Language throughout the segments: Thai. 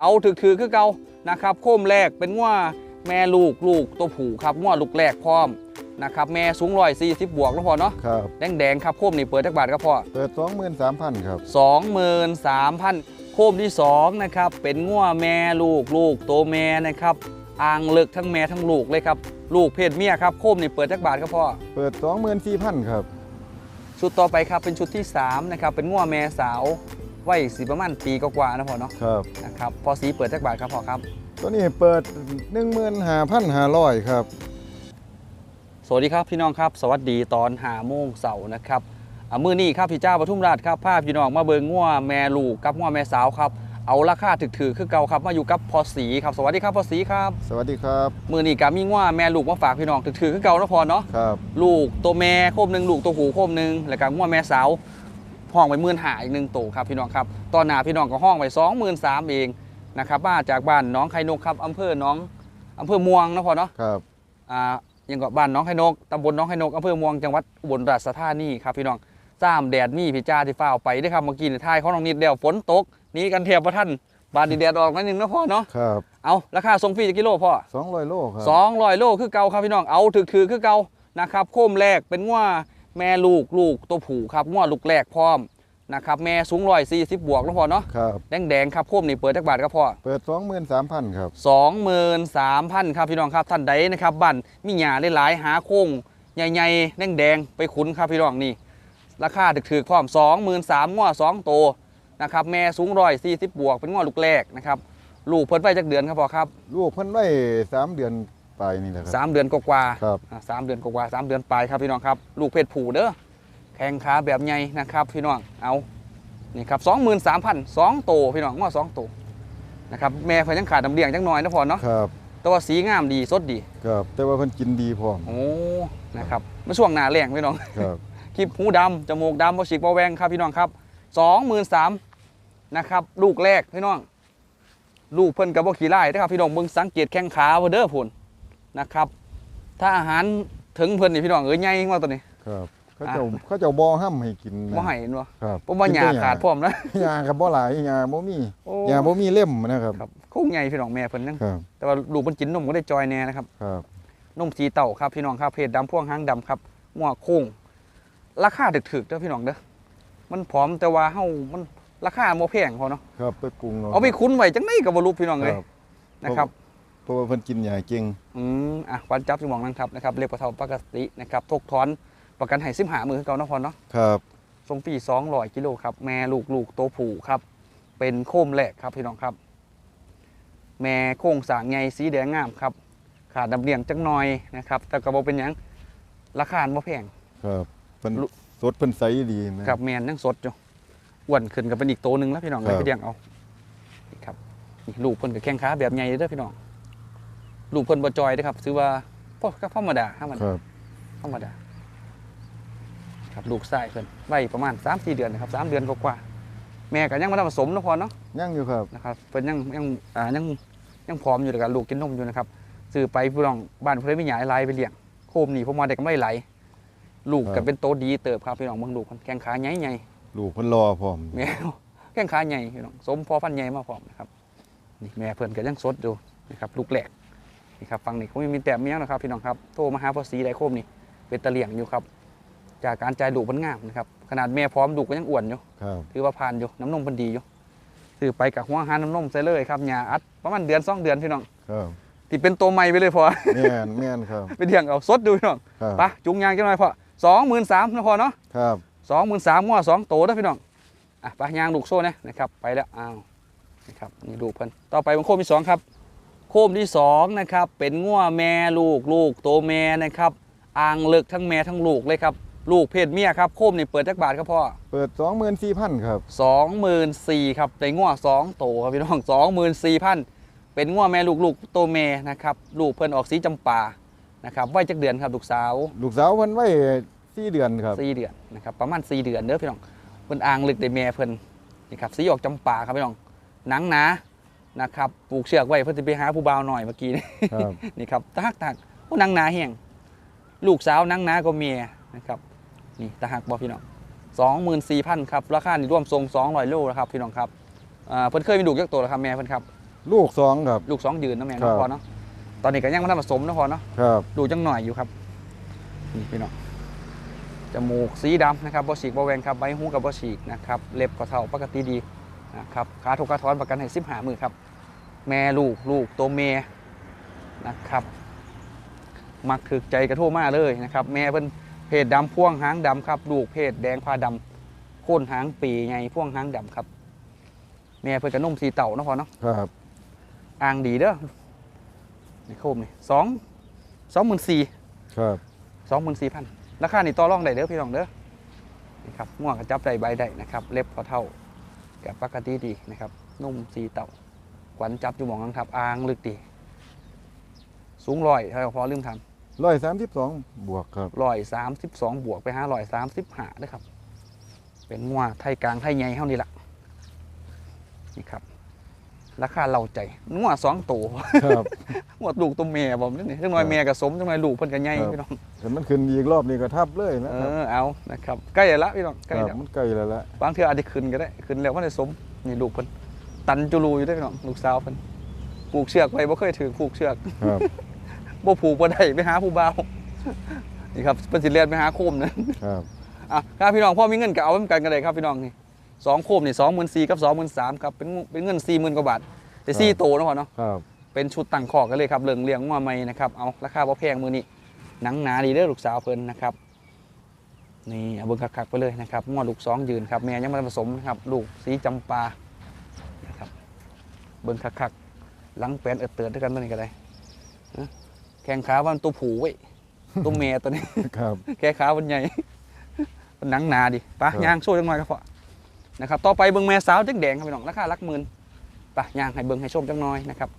เอาถือคือคือเก่านะครับโคมแรกเป็นว่าแม่ลูกลูกตัวผูครับว่าลูกแรกพร้อมนะครับแม่สูงร้อยสี่สิบบวกแล้วพอเนาะครับแดงแดงๆครับโคมนี่เปิดจักบาทครับพ่อเปิดสองหมื่นสามพันครับสองหมื่นสามพันโคมที่สองนะครับเป็นง่วแม่ลูกลูกโตวแม่นะครับอ่างเลึกทั้งแม่ทั้งลูกเลยครับลูกเพศเมียครับโคมนี่เปิดจักบาทครับพ่อเปิดสองหมื่นสี่พันครับชุดต่อไปครับเป็นชุดที่สามนะครับเป็นง่วแม่สาว วัยสีประมาณปีกว่าๆนะพ่อเนาะครับนะครับพอสีเปิดจักบาทครับพ่อครับตัวนี้เปิดหนึ่งหมื่นห้าพันห้าร้อยครับ สวัสดีครับพี่น้องครับ สวัสดีตอนหาโมงเสาร์นะครับอ่ามื้อนี้ครับพี่เจ้าปทุมราชครับพาพี่น้องมาเบิงง่วแม่ลูกกับง่วแม่สาวครับเอาราคาถึกๆคือเก่าครับมาอยู่กับพอสีครับสวัสดีครับพอสีครับ สวัสดีครับมื้อนี้ก็มีง่วแม่ลูกมาฝากพี่น้องถึกๆคือเก่านะพอเนาะครับ ลูกตัวแม่โคมหนึ่งลูกตัวหูโคมหนึ่งแล้วก็ง่วแม่สาว ห้องไปหมื่นหาอีกหนึ่งตัวครับพี่น้องครับตอนหน้าพี่น้องก็ห้องไปสองหมื่นสามเองนะครับมาจากบ้านน้องไข่นกครับอำเภอน้องอำเภอม่วงนะพอเนาะครับอ่ายังกับบ้านน้องไข่นกตำบลน้องไข่นกอำเภอเม่วงจังหวัดอุบลราชธานีครับพี่น้องจ้ามแดดมีพี่จ้าที่ฟ้าวไปได้อครับเมื่อกี้ในท้ายของน้องนิดเดียวฝนตกหนี้กันเทียบพระท่านบานดีแดดออกนิดนึงนะพ่อเนาะครับเอาราคาส่งฟรีจะกิโลพ่อสองร้อยโลครับสองร้อยโลคือเก่าครับพี่น้องเอาถือคือคือเก่านะครับโคมแรกเป็นว่า แม่ลูกลูกตัวผูครับว่าลูกแรกพร้อมนะครับแม่สูงร้อยสี่สิบบวกแล้วพอเนาะครับแดงแดงๆครับโคมนี่เปิดจักบาทครับพ่อเปิดสองหมื่นสามพันครับสองหมื่นสามพันครับพี่น้องครับท่านใดนะครับบ้านมีหยาหลายๆหาโค้งใหญ่ๆแดงแดงๆไปขุนครับพี่น้องนี่ราคาถึกถือพร้อมสองหมื่นสามง้อสองโตวนะครับแม่สูงร้อยสี่สิบบวกเป็นง้อลูกแรกนะครับลูกเพิ่นไปจากเดือนครับพ่อครับ ลูกเพิ่นไว้สามเดือน ไปนี่แหละคสารับมเดือนกว่าๆครับ อ่าสามเดือนกว่าๆสามเดือนปลายครับพี่น้องครับ ลูกเพศผูเด้อแข้งขาแบบใหญ่นะครับพี่น้องเอานี่ครับสองหมื่นสามพันสองโตวพี่น้องว่าสองโตวนะครับแม่เพิ่นยังขาดน้ำเลี้ยงจังน้อยนะพอเนาะครับแต่ว่าสีงามดีสดดีครับแต่ว่าเพิ่นกินดีพร้อมโอ้นะครับเมื่อช่วงหน้าแรงพี่น้อง ครับ คลิปหูดำจมูกดำบ่ฉีกบ่แหวงครับพี่น้องครับสองหมื่นสามนะครับ ลูกแรกพี่น้อง ลูกเพิ่นกับบ่ขี่ไล่นะครับพี่น้องเบิ่งสังเกตแข้งขาเพิ่นเด้อพุ่น นะครับ ถ้าอาหารถึงเพิ่นนี่พี่น้องเอ้ยใหญ่มากตัวนี้ ครับเขาเจ้าเขาเจ้าบ่ห้ำให้กินนะบ่ให้เห็นบ่ครับผมว่าหญ้าขาดพร้อมนะหญ้ากับบ่หลายหญ้าบ่มีโอ้หญ้าบ่มีเล่มนะครับครับคุ้งใหญ่พี่น้องแม่เพิ่นนั่งครับแต่ว่าลูกมันกินนมก็ได้จอยแน่นะครับครับนมสีเต่าครับพี่น้องครับเพศดำพ่วงหางดำครับหัวโค้งราคาถึกๆเด้อพี่น้องเด้อมันผอมแต่ว่าเฮามันราคาบ่แพงพอเนาะครับไปปรุงเอาไปคุ้นไว้จังไดก็บ่รู้พี่น้องเลยครับนะครับเพ ราะว่าเพิ่นกินหญ้าเก่งอืมอะวันจับสมองนั่งทับนะครับเรียกว่าเท่าปกตินะครับทกถอนประกันให้15มื้อคือเก่าเนาะพอเนาะครับส่งฟรี200กิโลครับแม่ลูกลูกโตวผู้ครับ เป็นโคมแรกครับพี่น้องครับ แม่โค้งสร้างใหญ่สีแดงงามครับ ขาดดำเลียงจังหน่อยนะครับ แต่กระบอกเป็นหยังราคาบ่แพง ครับเพิ่นลุสดเพิ่นใสดีนะ กับแมนยังสดอยู่อ้วนขึ้นกับเป็นอีกโตวหนึงแล้วพี่น้องครัเลยบพี่เดียงเอานี่ครับนี่ลูกเพิ่นกับแข้งขาแบบใหญ่เด้อพี่น้อง ลูกเพิ่นบ่จอยเด้อครับซื้อว่าพวกก็ธรรมดาธรรมคดารับธรรมดาครับลูกชายเพิ่นไว้ประมาณ3-4เดือนนะครับ3เดือนกว่าๆแม่ก็ยังบ่ได้ผสมเนาะพอเนาะยังอยู่ครับนะครับเพิ่นยังยังอ่ายังยังพร้อมอยู่เลยกับลูกกินนมอยู่นะครับซื้อไปพี่น้องบ้านเพิ่นมีหยายลายไปเลี้ยงโคมนี่ผมมาได้กำไรไหลลูกครัก็บเป็นโตดีเติบครับพี่น้องเบิ่งลูกมันแข้งขาใหญ่ลูกเพิ่นรอพร้อมๆแม่แข้งขาใหญ่พี่น้องสมพอพันธุ์ใหญ่มาพร้อมนะครับนี่แม่เพิ่นก็ยังสดอยู่นะครับลูกแหลก นี่ครับฟังนี่เขาไม่มีแต่เมียนะครับพี่น้องครับโทรมาหาพ่อสีไดโคมนี่เป็นตะเลี่ยงอยู่ครับ จากการจ่ายลูกมันงามนะครับขนาดแม่พร้อมลูกก็ยังอ้วนอยู่ครับถือว่าผ่านอยู่น้ำนมเพิ่นดีอยู่ซื้อไปกับหัวหาน้ำนมใส่เลยครับหยาอัดประมาณเดือนสองเดือนพี่น้องครับที่เป็นตัวใหม่ไปเลยพอแม่นแม่นครับไปเลี้ยงเอาสดดูพี่น้องครับไปะจุงยางจังหน่อยพอสองหมื่นสามนะพอเนาะครับสองหมื่นสามงัวสองโตนะพี่น้องอะไปยางลูกโซ่นะนะครับไปแล้วอ้าวนะครับนี่ลูกเพิ่นต่อไปเป็นโคมที่สองครับ โคมที่สองนะครับเป็นงัวแม่ลูกลูกโตแม่นะครับอ่างเลึกทั้งแม่ทั้งลูกเลยครับลูกเพศเมียครับโคมนี่เปิดจักบาทครับพ่อเปิด 24,000ครับสองหมื่นสี่ครับได้งัวสองโตครับพี่น้องสองหมื่นสี่พันเป็นงัวแม่ลูกลูกโตแม่นะครับลูกเพิ่นออกสีจำปานะครับไว้จักเดือนครับลูกสาวลูกสาวเพิ่นไว้4เดือนครับสี่เดือนนะครับประมาณสี่เดือนเด้อพี่น้องเพิ่นอ่างลึกได้แม่เพิ่นนี่ครับสีออกจำปาครับพี่น้องหนังหนา นะครับปลูกเชือกไว้เพื่อจะไปหาผู้บ่าวหน่อยเมื่อกี้นี่ครับนี่ครับตะหักตะหักโอ้หนังหนาแห้งลูกสาวหนังหนาก็เมียนะครับนี่ตะหักบอพี่น้องสองหมื่นสี่พันครับราคานี่ร่วมทรงสองร้อยโลแล้วครับพี่น้องครับอ่าเพิ่นเคยมีลูกยักษ์ตัวแล้วครับแม่เพิ่นครับลูกสองครับลูกสองยืนเนาะแม่ครัเนาะบพอเนาะตอนนี้ก็ยังไม่ทันผสมเนาะพอเนาะครับดูจังหน่อยอยู่ครับนี่พี่น้องจมูกสีดำนะครับบอฉีกบอแวงครับใบหูกับบอฉีกนะครับเล็บก็เท่าปกติดีนะครับขาถูกกระท้อนประกันให้สิบหามือครับ แม่ลูกลูกตัวเมียนะครับ มักถึกใจกระโทมาเลยนะครับ แม่เป็นเพศดำพ่วงหางดำครับลูกเพศแดงพาดำโค่นหางปีไงพ่วงหางดำครับ แม่เพิ่นกระนุ่มสีเต่าเนาะพอเนาะครับ อ่างดีเด้อในโคมนี่สองสองหมื่นสี่ครับสองหมื่นสี่พันราคานี่ต่อรองได้เด้อพี่น้องเด้อนี่ครับม่วงกระจับได้ใบได้นะครับ เล็บพอเท่ากับปกติดีนะครับ นุ่มสีเต่า ขวัญจับอยู่หมองนังทับอ่างลึกดีสูงร้อยเท่าพอลืมทร้อยสามสิบสองบวกครับำร้อยสามสิบสองบวกไปห้าร้อยสามสิบห้าด้อครับ เป็นงัวไทยกลางไทยใหญ่เท่านี้ละนี่ครับ ราคาเราใจงัวสองตัว ครับ หมดลูกตัวเมียผมนี่จังหน่อยครับเมียกับสมจังหน่อยลูกเพิ่นกันใหญ่ครับ พี่น้อง แต่มันขึ้นอีกรอบนี้ก็ทับเลยนะเอครับอ เอานะครับ ใกล้แล้วพี่น้อง ใกล้ครับแล้วมันใกล้แล้วละบางเทื่ออาจจะขึ้นก็ได้ ขึ้นแล้วก็ได้สม นี่ลูกเพิ่น ตันจุลูอยู่ได้อพี่น้องลูกสาวเพิ่นผูกเชือกไว้บ่เคยถือผูกเชือกครับบ่ผูกบ่ได้ไปหาผู้บ่าวนี่ครับเพิ่นสิเลียนไปหาโคมนะครับอะครับพี่น้องพ่อมีเงินก็เอาไว้กันกันเลยครับพี่น้องนี่สองโคมนี่24,000กับ23,000ครับเป็นเป็นเงิน40,000กว่าบาทแต่สี่โตเนาะพ่อเนาะครับเป็นชุดตั้งคอกกันเลยครับเรื่องเลี้ยงว่าไม่นะครับเอาราคาบ่แพงมือนี้หนังหนาดีเด้อลูกสาวเพิ่นนะครับนี่เอาเบิ่งคักๆไปเลยนะครับงวลูกสองยืนครับแม่ยังไม่ได้ผสมนะครับลูกสีจำปานะครับ เบิ่งคักๆหลังแปลนเอิดเตือนด้วยกันตัวนี้ก็ได้นะแข้งขาวันตัวผูไว้ยตัวเมียตัวนี้ครับแข้งขาวันใหญ่มันหนังหนาดิไปะครับย่างโซ่จังหน่อยครับพ่อนะครับต่อไปเบิ่งแม่สาวแดงๆครับพี่น้องราคาหลักหมื่นไปะย่างให้เบิ่งให้ชมจังหน่อยนะครับ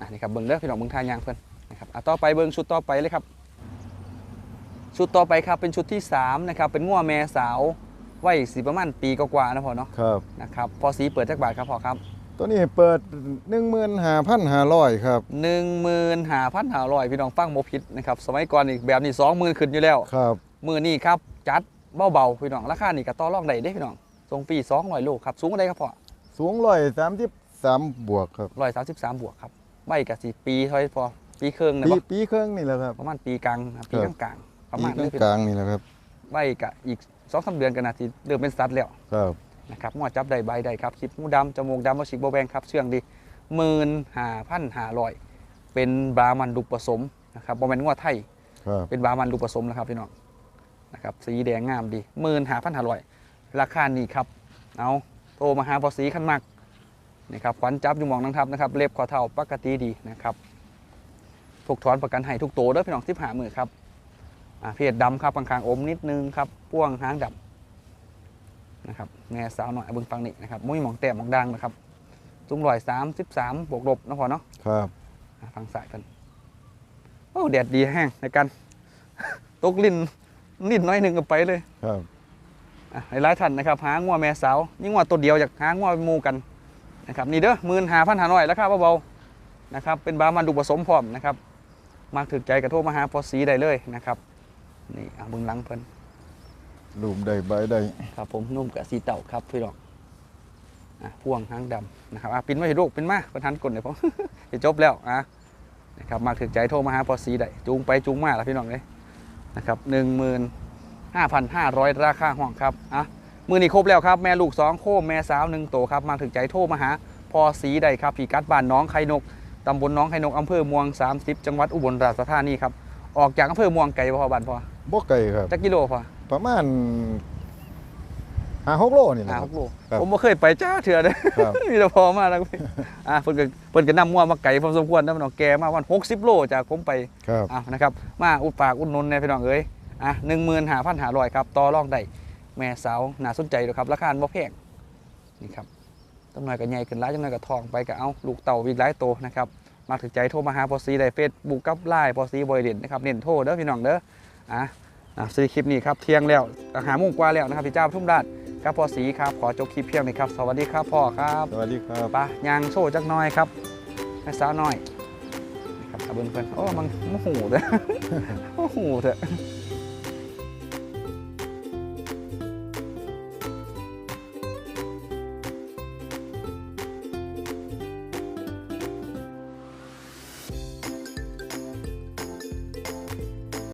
อะนี่ครับเบิ้งเด้อพี่น้องเบิ้งทายางเพื่อนนะครับอะต่อไปเบิ้งชุดต่อไปเลยครับ ชุดต่อไปครับเป็นชุดที่3นะครับเป็นง่วแม่สาว วัยสีประมาณปีกว่าๆนะพ่อเนาะครับนะครับพอสีเปิดจักบาทครับพ่อครับ ตัวนี้เปิดหนึ่งหมื่นห้าพันห้าร้อยครับหนึ่งหมื่นห้าพันห้าร้อยพี่น้องฟังโมพิษนะครับสมัยก่อนอีกแบบนี้สองหมื่นขึ้นอยู่แล้วครับมือนี้ครับจัดเบาๆพี่น้องราคานี่ก็ต่อรองได้เด้พี่น้องทรงปีสองร้อยโลครับสูงอะไรครับพ่อสูงร้อยสามสิบสามบวกครับร้อยสามสิบสามบวกครับใบกับสีปีเท่าไหร่พอปีครึ่งนะปีบ่ปีเครื่องนี่แหละครับประมาณปีกลางครับปีครับกลางๆประปีมาณกนี้พี่ลาน้องงๆนี่แหละครับใบกะอีก สองสาเดือนกันนาทีเริ่มเป็นสัตว์แล้วครับนะครับงอจับได้ใบได้ครับคลิปหูดำจมูกดำมชิกโบแบงครับเชื่องดีหมื่นห้าพันห้าร้อย เป็นบรามันลูกผสมนะครับโบแมนงอไทย ครับเป็นบรามันลูกผสมนะครับพี่น้องนะครับสีแดงงามดีหมื่นห้าพันห้าร้อยราคานี้ครับ เอาโทรมาหาพอสีขันมักนี่ครับขวัญจับอยู่หมองนังทับนะครับเล็บขอเท่าปกติดีนะครับถูกถอนประกันให้ทุกโตเด้อพี่น้องที่ผ่ามือครับอ่า เพศดำครับกลางๆอมนิดนึงครับพ่วงหางดำนะครับแม่สาวหน่อยเอาเบึงฟังนี่นะครับมุ้ยหมองแต้มหมองดังนะครับสูงร้อยสามสิบสามบวกลบนะพอเนาะครับอะฟังสายกันโอ้แดดดีแห้งในการตกลิ้นนิดน้อยหนึ่งก็ไปเลยครับอะหลายๆท่านนะครับหางัวแม่สาวยิ่งงัวตัวเดียวอยากหางัวหมูกันนะครับนี่เด้อหมื่นหาพันหาหน่อยราคาเบาๆนะครับเป็นบามันดุผสมพร้อมนะครับมาถึกใจกระโทรมาหาพอสีได้เลยนะครับ นี่เอาเบึงหลังเพิ่นรูปได้ใบได้ครับผมนุ่มกับสีเต่าครับพี่น้องอะพ่วงหางดำนะครับอะปินไม่เห็นลูกปินมาประธานกลเลยผมจะจบแล้วอะนะครับมาถึงใจโทรมาหาพอสีได้จูงไปจูงมาแล้วพี่น้องเลยนะครับหนึ่งหมื่นห้าพันห้าร้อยราคาห้องครับอะมือนี้ครบแล้วครับแม่ลูกสองโคมแม่สาวหนึ่งโตครับมาถึงใจโทรมาหาพอสีได้ครับพี่กัดบ้านน้องไข่นกตำบลน้องไข่นกอำเภอเมือง 30 จังหวัดอุบลราชธานีครับออกจากอำเภอเมืองไก่บ่พอบ้านพอ บ่ไก่ครับ จักกิโลพอประมาณห้าหกโลนี่แหละห้าคหรับ กโลครับผมไม่เคยไปจ้าเถื่อเลยครับ มีแต่พอมาแล้วพี่อะเพิ่นก็เพิ่นก็นำมั่วมาไก่พอสมควรนะพี่น้องแกมาวัน60โลจากผมไป ครับ อะนะครับมาอุดปากอุดหนุนเนี่ยพี่น้องเอ้ยอะหนึ่งหมื่นห้าพันหาร้อยครับต่อรองได้แม่สาวน่าสนใจเลยครับราคาบ่แพงนี่ครับต้นหน่อยก็ใหญ่ขึ้นหลายจังหน่อยก็ทองไปก็เอาลูกเต่าอีกหลายโตวนะครับมาถึงใจโทรมาหาพอซีได้เฟซบุ๊กกับไลน์พอซีบอยเด่นนะครับเน้นโทรเด้อพี่น้องเด้อ อะอะซื้อคลิปนี้ครับเที่ยงแล้วหาโมงกว่าแล้วนะครับพี่เจ้าปทุ่มราชครับพอสีครับขอจบคลิปเพียงนี้ครับ สวัสดีครับพ่อครับสวัสดีครับปะยางโซ่จักหน้อยครับให้สาวน้อยนะครับเอาเบิ่งเพิ่นโอ้มันโมโหเด้อโมโหเถอะ